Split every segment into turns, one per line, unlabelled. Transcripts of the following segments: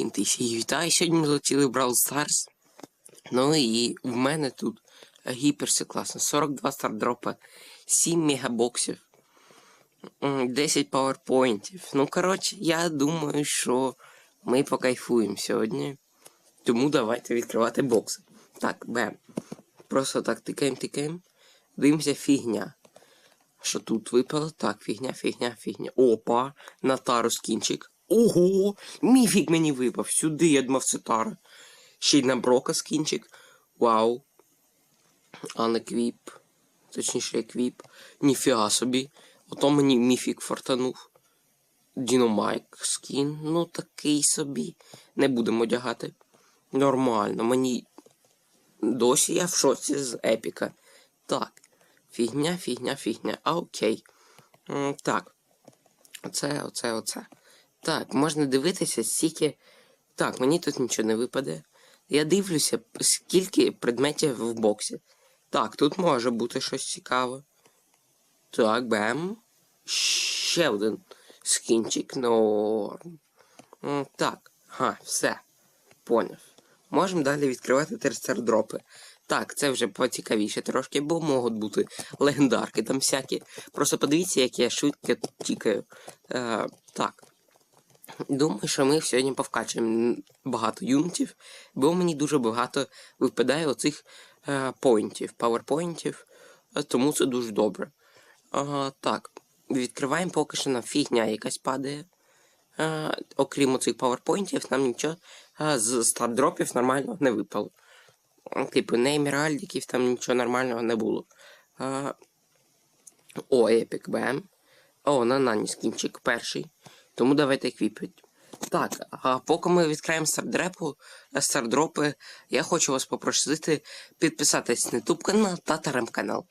закінтися. І вітаю, сьогодні ми залетіли в Brawl Stars. Ну і в мене тут гіперси класно. 42 стардропа, 7 мегабоксів, 10 пауерпоінтів. Ну, коротше, я думаю, що ми покайфуємо сьогодні. Тому давайте відкривати бокси. Так, бем. Просто так тикаємо, тикаємо. Дивимося фігня. Що тут випало? Так, фігня, фігня, фігня. Опа, на тару скінчик. Ого! Міфік мені випав. Сюди я думав, це тара. Ще й на брока скінчик. Вау. А не квіп. Точніше, квіп. Ніфіга собі. Ото мені міфік фартанув. Діномайк скін. Ну такий собі. Не будемо одягати. Нормально. Мені. Досі я в шоці з епіка. Так. Фігня, фігня, фігня. А окей. М, Так. Оце, оце, оце. Так, можна дивитися, скільки. Так, мені тут нічого не випаде. Я дивлюся, скільки предметів в боксі. Так, тут може бути щось цікаве. Так, бем. Ще один скінчик норм. Так, ага, все. Поняв. Можемо далі відкривати терцердропи. Так, це вже поцікавіше трошки, бо можуть бути легендарки там всякі. Просто подивіться, як я швидко тікаю. Е, так. Думаю, що ми сьогодні повкачуємо багато юнітів, бо мені дуже багато випадає оцих е, поінтів, пауерпоінтів, е, тому це дуже добре. Е, так, відкриваємо поки що нам фігня якась падає. Е, окрім оцих пауерпоінтів, нам нічого е, з стардропів нормального не випало. Типу, не еміральдиків, там нічого нормального не було. Е, о, епік бем. О, на нані скінчик перший. Тому давайте квіпить. Так, а поки ми відкриємо стардрепу, стардропи, я хочу вас попросити підписатись на YouTube канал та телеграм-канал.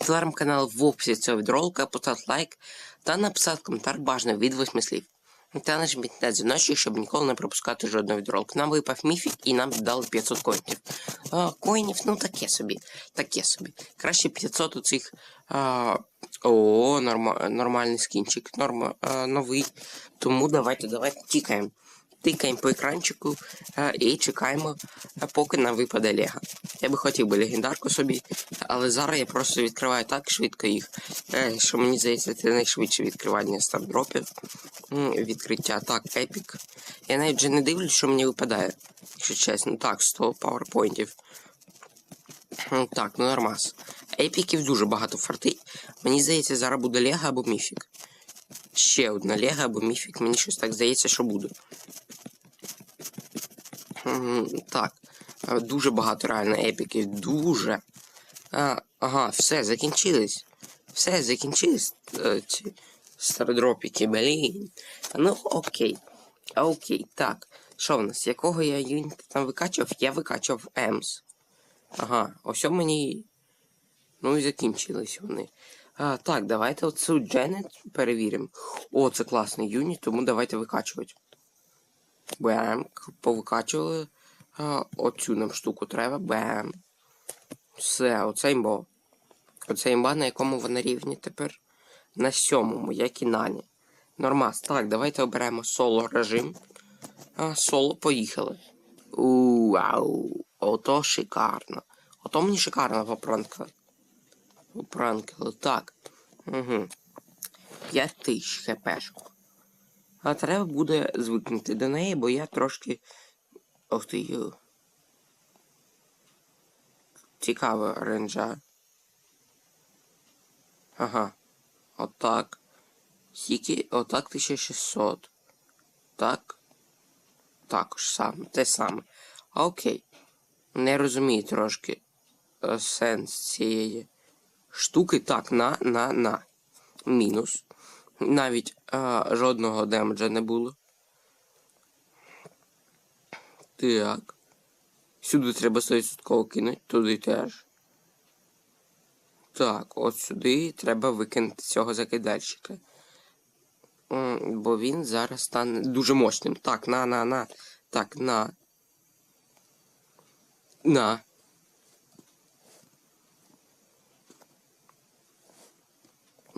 Телеграм-канал в описі цього відролика, поставити лайк та написати коментар бажано від восьми слів. Та нажміть на дзвіночок, щоб ніколи не пропускати жодного відролика. Нам випав міфік і нам дали 500 коїнів. Коїнів, ну таке собі. Таке собі. Краще 500 у цих. А, о, норма, нормальний скінчик, норма, а, новий. Тому давайте, давайте тікаємо. Тикаємо по екранчику а, і чекаємо, а, поки нам випаде Лего. Я би хотів би легендарку собі, але зараз я просто відкриваю так швидко їх, е, що мені здається, це найшвидше відкривання стардропів. Відкриття. Так, епік. Я навіть вже не дивлюсь, що мені випадає. Якщо чесно. Так, 100 пауерпоінтів. Так, ну нормас. Епіків дуже багато фартить. Мені здається, зараз буде Лего або міфік. Ще одна Лего або міфік. Мені щось так здається, що буде. Так. Дуже багато реально епіків. Дуже. А, ага, все, закінчились. Все, закінчились е, ці стардропіки, блін. Ну, окей. Окей, так. Що в нас? Якого я юніта там викачував? Я викачував Емс. Ага, ось мені. Ну і закінчились вони. А, так, давайте оцю Дженет перевіримо. О, це класний юніт, тому давайте викачувати. Бем, повикачували. А, оцю нам штуку треба. Бем. Все, оце імбо. Оце імба, на якому вона рівні тепер. На сьомому, як і нані. Нормас. Так, давайте оберемо соло режим. А, соло, поїхали. Вау. Ото шикарно. Ото мені шикарно попранкали. Попранкали. Так. Угу. 5 тисяч хпшок. А треба буде звикнути до неї, бо я трошки. Ох ти. ю. Цікава ренджа. Ага. Отак. Скільки? Отак 1600. Так. Також саме. Те саме. Окей. Не розумію трошки е, сенс цієї штуки. Так, на, на, на. Мінус. Навіть е, жодного демеджа не було. Так. Сюди треба 100% кинути, туди теж. Так, от сюди треба викинути цього закидальщика. Бо він зараз стане дуже мощним. Так, на, на, на. Так, на. На.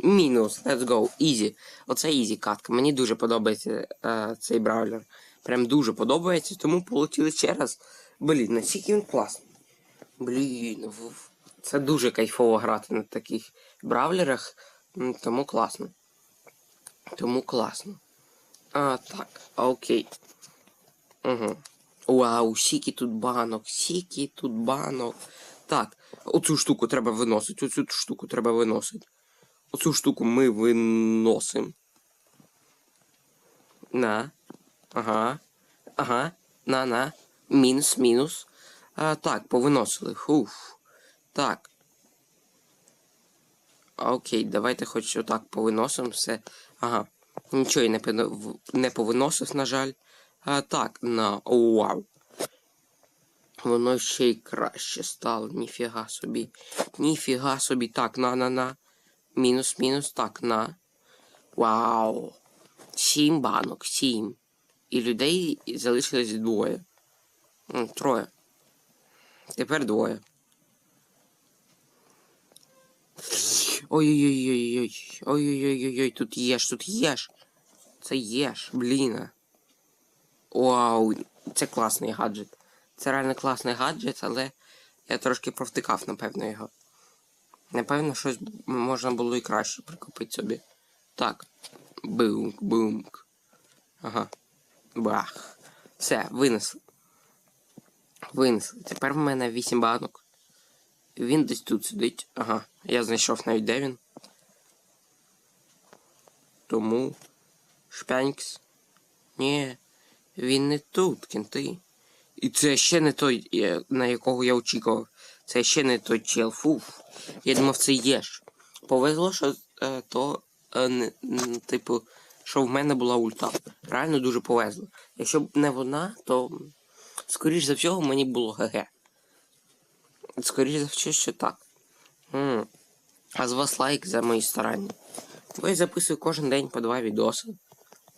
Мінус, let's go, easy. Оце easy катка. Мені дуже подобається е, цей браулер. прям дуже подобається, тому полетіли ще раз. Блін, наскільки він класний. Блін, це дуже кайфово грати на таких бравлерах, тому класно. Тому класно. А, так, окей. Угу. Вау, сіки тут банок, сіки тут банок. Так, оцю штуку треба виносити, оцю штуку треба виносити. Оцю штуку ми виносимо. На. Ага. Ага. На, на. Мінус, мінус. А, так, повиносили. Хуф. Так. Окей, давайте хоч отак повиносимо все. Ага. Нічого я не, не повиносив, на жаль. А, так, на. Вау. Воно ще й краще стало. Ніфіга собі. Ніфіга собі. Так, на, на, на. Мінус, мінус, так, на. Вау. Сім банок, сім. І людей залишилось двоє. Троє. Тепер двоє. Ой-ой-ой-ой-ой. Ой-ой-ой-ой, тут єш, тут єш. Це єш, блін. Вау, це класний гаджет. Це реально класний гаджет, але я трошки провтикав, напевно, його. Напевно, щось можна було і краще прикупити собі. Так. Бумк, бумк. Ага. Бах. Все, винесли. Винесли. Тепер в мене 8 банок. Він десь тут сидить. Ага. Я знайшов навіть де він. Тому. Шпянькс. Ні. Він не тут, кінти. І це ще не той, на якого я очікував. Це ще не той чел. Фуф. Я думав, це єш. Повезло, що е, то, е, типу, що в мене була ульта. Реально дуже повезло. Якщо б не вона, то скоріш за всього мені було ГГ. Скоріш за все, що так. М. А з вас лайк за мої старання. Бо я записую кожен день по два відоси.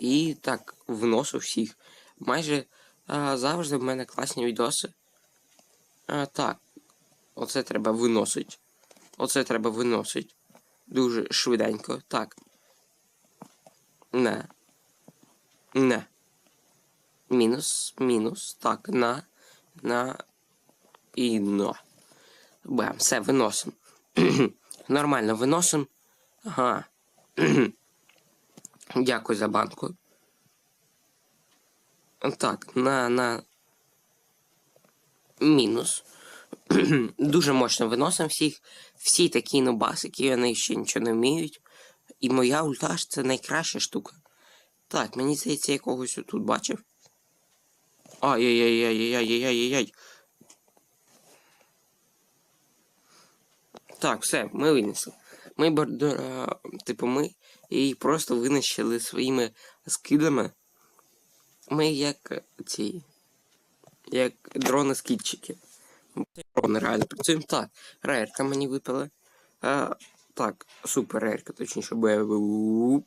І так вношу всіх. Майже а, завжди в мене класні відоси. А, так. Оце треба виносити. Оце треба виносити. Дуже швиденько. Так. Не. Не. Мінус, мінус. Так, на. На. І на. Бем, все, виносимо. Нормально виносимо. Ага. Дякую за банку. Так, на, на. Мінус. Дуже мощно виносимо всіх. Всі такі нубасики, вони ще нічого не вміють. І моя ульта ж це найкраща штука. Так, мені здається, я когось тут бачив. Ай-яй-яй-яй-яй-яй-яй-яй. Так, все, ми винесли. Ми бордора, типу, ми її просто винищили своїми скидами. Ми як е, ці. Як дрони-скидчики. Дрони реально працюємо. Так, рейерка мені випала. А, так, супер рейерка, точніше, бу.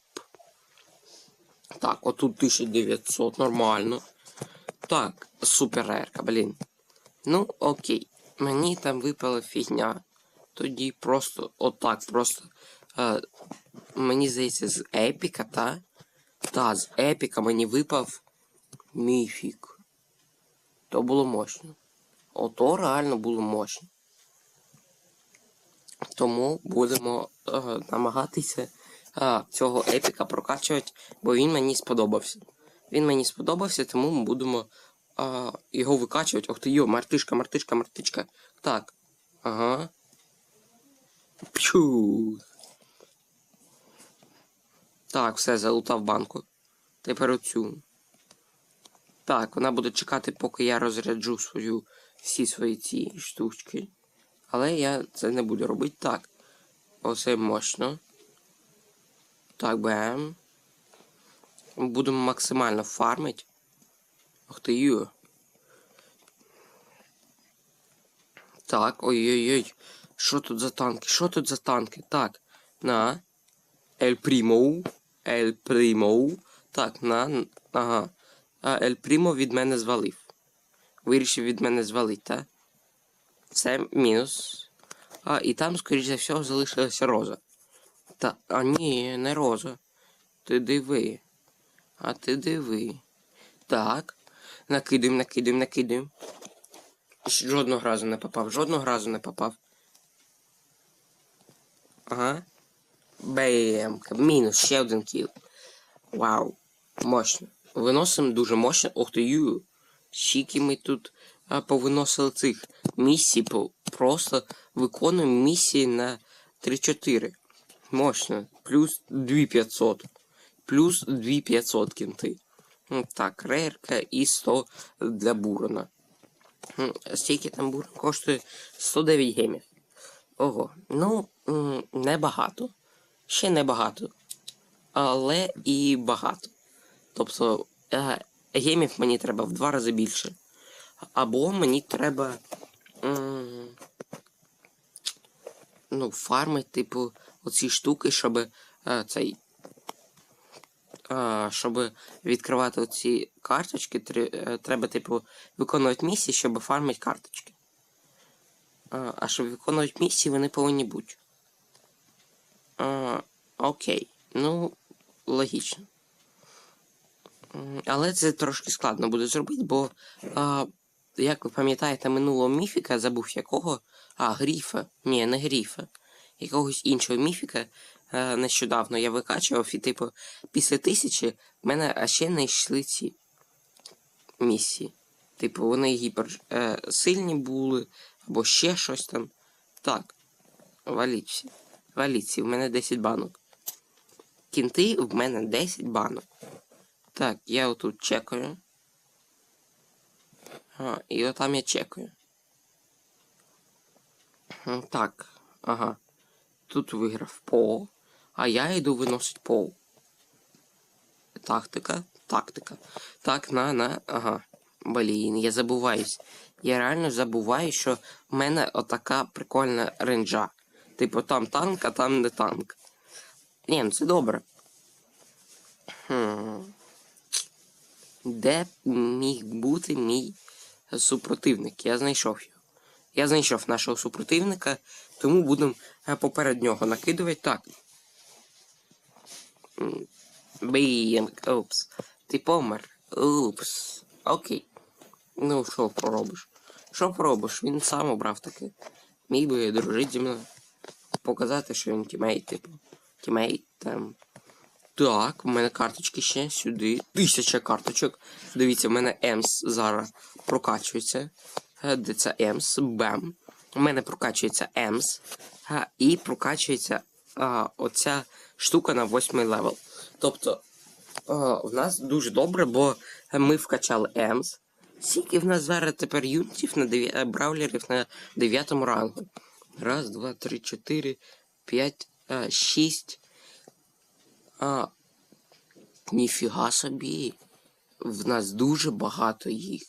Так, отут 1900, нормально. Так, супер рейерка, блін. Ну, окей. Мені там випала фігня. Тоді просто отак, просто. Е, мені здається, з епіка, та? Та, з епіка мені випав міфік. То було мощно. Ото реально було мощно. Тому будемо е, намагатися е, цього епіка прокачувати, бо він мені сподобався. Він мені сподобався, тому ми будемо е, його викачувати. Ох ти йо, мартишка, мартишка, мартишка. Так. Ага. Пчу. Так, все, залутав банку. Тепер оцю. Так, вона буде чекати, поки я розряджу свою всі свої ці штучки. Але я це не буду робити так. Оце мощно. Так, бем. Будемо максимально фармити. Ох ти ю. Так, ой-ой-ой. Що тут за танки? Що тут за танки? Так, на. Ель Прімо. Ель Прімо. Так, на. Ага. А Ель Прімо від мене звалив. Вирішив від мене звалити, так? Це мінус. А, і там, скоріш за всього, залишилася роза. Та, а ні, не роза. Ти диви. А ти диви. Так. Накидуємо, накидуємо, накидуємо. Жодного разу не попав, жодного разу не попав. Ага. Бем. Мінус, ще один кіл. Вау. Мощно. Виносимо дуже мощно. Ох ти ю. Скільки ми тут а, повиносили цих місій. Просто виконуємо місії на 3-4. Мощно. Плюс 2500. Плюс 2500 кінти. Ну, Так, рейрка і 100 для бурона. М, Стільки там бурон коштує 109 гемів. Ого. Ну, небагато. Ще небагато. Але і багато. Тобто, е, гемів мені треба в два рази більше. Або мені треба. ну, фармить, типу, оці штуки, щоб е, цей. А, щоб відкривати оці карточки, е, треба, типу, виконувати місії, щоб фармити карточки. А, а щоб виконувати місії, вони повинні бути. А, окей. Ну, логічно. Але це трошки складно буде зробити, бо, а, як ви пам'ятаєте, минулого міфіка, забув якого. А, гріфа. Ні, не гріфа. Якогось іншого міфіка е, нещодавно я викачував, і, типу, після тисячі в мене а ще не йшли ці місії. Типу, вони гіпер е, були, або ще щось там. Так. Валіть всі, в мене 10 банок. Кінти в мене 10 банок. Так, я отут чекаю. А, і отам я чекаю. Так, ага. Тут виграв пол, а я йду виносить пол. Тактика, тактика. Так, на, на, ага. Блін, я забуваюсь. Я реально забуваю, що в мене отака прикольна ренджа. Типу, там танк, а там не танк. Ні, ну це добре. Хм. Де міг бути мій супротивник? Я знайшов його. Я знайшов нашого супротивника, тому будемо е, поперед нього накидувати так. Бім, упс. Ти помер. Упс. Окей. Ну, що поробиш? Що поробиш? Він сам обрав таке. Міг би дружити зі мною. Показати, що він тімейт, типу. Тімейт там. Так, у мене карточки ще сюди. Тисяча карточок. Дивіться, в мене Емс зараз прокачується. Е, Де це Емс? Бем. У мене прокачується Емс. е, І прокачується а, оця штука на восьмий левел. Тобто, а, в нас дуже добре, бо ми вкачали Емс. Скільки в нас зараз тепер юнітів на дев'я... е, браулерів на дев'ятому рангу? Раз, два, три, чотири, п'ять, е, шість. А, ніфіга собі. В нас дуже багато їх.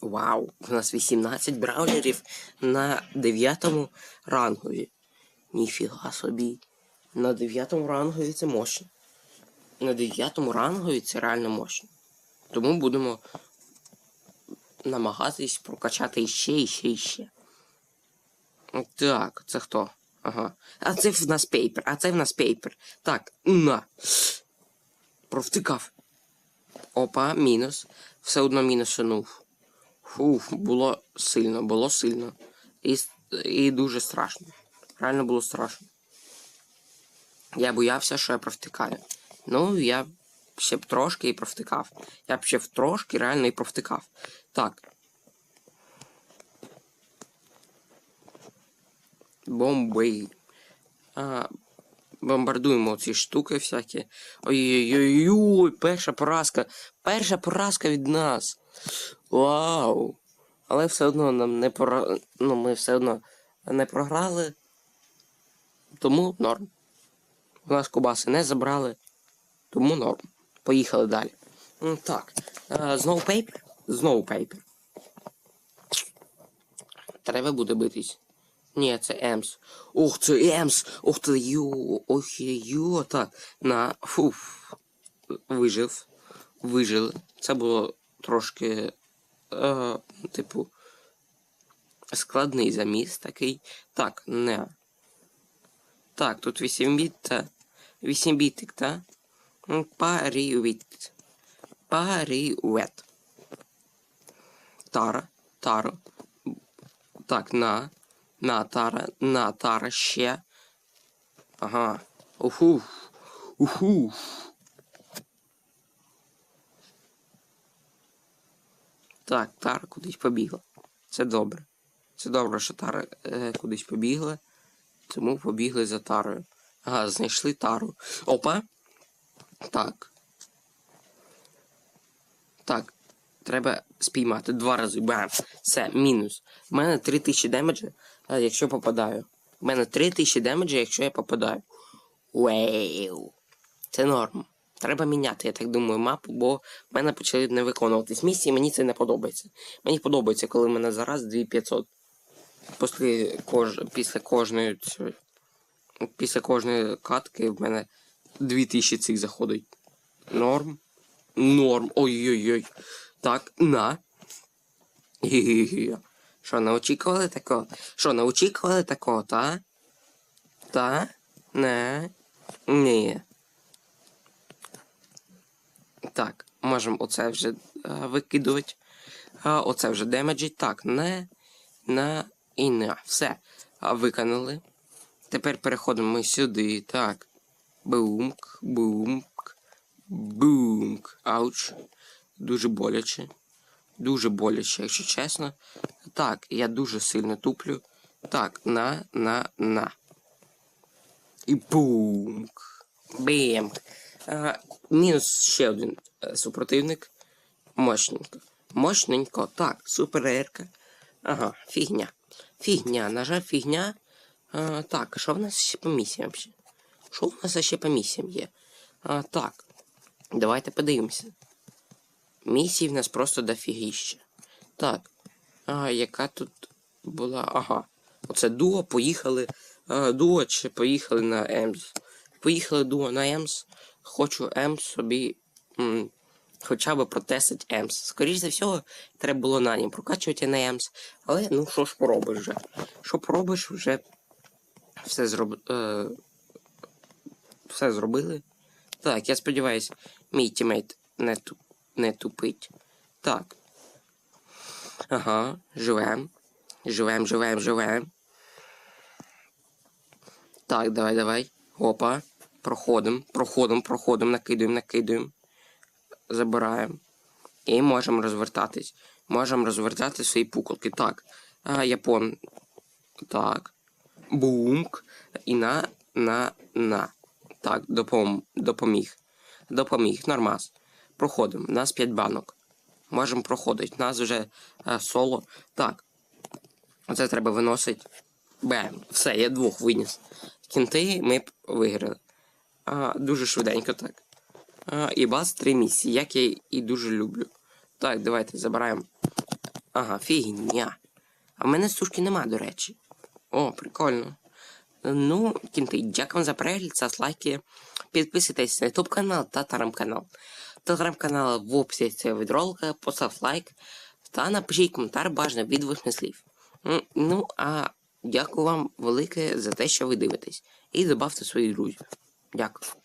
Вау, в нас 18 браулерів на 9 рангові. Ніфіга собі. На 9 рангові це мощно. На 9 рангові це реально мощно. Тому будемо намагатись прокачати іще, іще, іще. Так, це хто? Ага. А це в нас пейпер, а це в нас пейпер. Так, на. Провтикав. Опа, мінус. Все одно мінусанув. Фух, було сильно, було сильно. І, і дуже страшно. Реально було страшно. Я боявся, що я провтикаю. Ну, я ще б трошки і провтикав. Я б ще в трошки реально і провтикав. Так. Бомби. А, бомбардуємо ці штуки всякі. Ой-ой-ой, перша поразка. Перша поразка від нас. Вау. Але все одно нам не пора... Ну, ми все одно не програли. Тому норм. У нас кубаси не забрали. Тому норм. Поїхали далі. Так. е, Знову пейпер? Знову пейпер. Треба буде битись. Ні, це Емс. Ух, це Емс! Ух ти йо! Ох йо! Так. На. Фуф. Вижив. Вижили. Це було трошки. Е, типу. Складний заміс такий. Так, не. Так, тут 8 біт та. 8 бітик, та? М, Парівіт. Парівет. Тара. Таро. Так, на. На тара. На тара ще. Ага. Уху. Уху. Так, Тара кудись побігла. Це добре. Це добре, що Тара е, кудись побігла. Тому побігли за Тарою. Ага, знайшли Тару. Опа. Так. Так. Треба спіймати два рази. Бам. Все, мінус. У мене 3000 демеджа, якщо попадаю. У мене 3000 демеджа, якщо я попадаю. Веу. Це норм. Треба міняти, я так думаю, мапу, бо в мене почали не виконуватись місії, мені це не подобається. Мені подобається, коли в мене зараз 2500. Після, кож... після кожної після кожної катки в мене 2000 цих заходить. Норм. Норм. Ой-ой-ой. Так, на. Гі-гі-гі. Що, не очікували такого? Що, не очікували такого, та? Та? Не. Ні. Так, можемо оце вже е, викидувати. А, оце вже демеджить. Так, не, на і на. Все. А, виконали. Тепер переходимо ми сюди. Так. Бумк, бумк, бумк. Ауч. Дуже боляче. Дуже боляче, якщо чесно. Так, я дуже сильно туплю. Так, на, на, на. І бумк. Бемк. А, мінус ще один е, супротивник. Мощненько. Мощненько. Так, суперерка. Ага, фігня. Фігня, на жаль, фігня. А, так, що в нас ще по місіям взагалі? Що в нас ще по місіям є? А, так. Давайте подивимося. Місій в нас просто дофігіще. Так. А, яка тут була. Ага. Оце дуо поїхали. А, дуо чи поїхали на Емс. Поїхали дуо на Емс. Хочу Емс собі. М, хоча б протестити Емс. Скоріше за всього, треба було на нім прокачувати на Емс. Але ну що ж поробиш вже? Що поробиш, вже все зроб... е... все зробили. Так, я сподіваюся, мій тімейт не, ту... не тупить. Так. Ага, живем. Живем, живем, живем. Так, давай, давай. Опа. Проходим, проходим, проходим, накидуємо, накидуємо. Забираємо. І можемо розвертатись. Можемо розвертати свої пуколки. Так. А, япон. Так. Бумк. І на, на, на. Так, допом... допоміг. Допоміг. Нормас. Проходимо. У нас 5 банок. Можемо проходити. У нас вже а, соло. Так. Оце треба виносити. Бем. Все, я двох виніс. Кінти ми б виграли. А, дуже швиденько так. А, і бас три місії, як я і дуже люблю. Так, давайте забираємо. Ага, фігня. А в мене сушки нема, до речі. О, прикольно. Ну, кінти, дякую за перегляд, за лайки. Підписуйтесь на YouTube канал та телеграм-канал. Телеграм-канал в описі цього відролика, постав лайк та напишіть коментар бажано від восьми слів. Ну, а дякую вам велике за те, що ви дивитесь. І добавте своїх друзів. Дякую.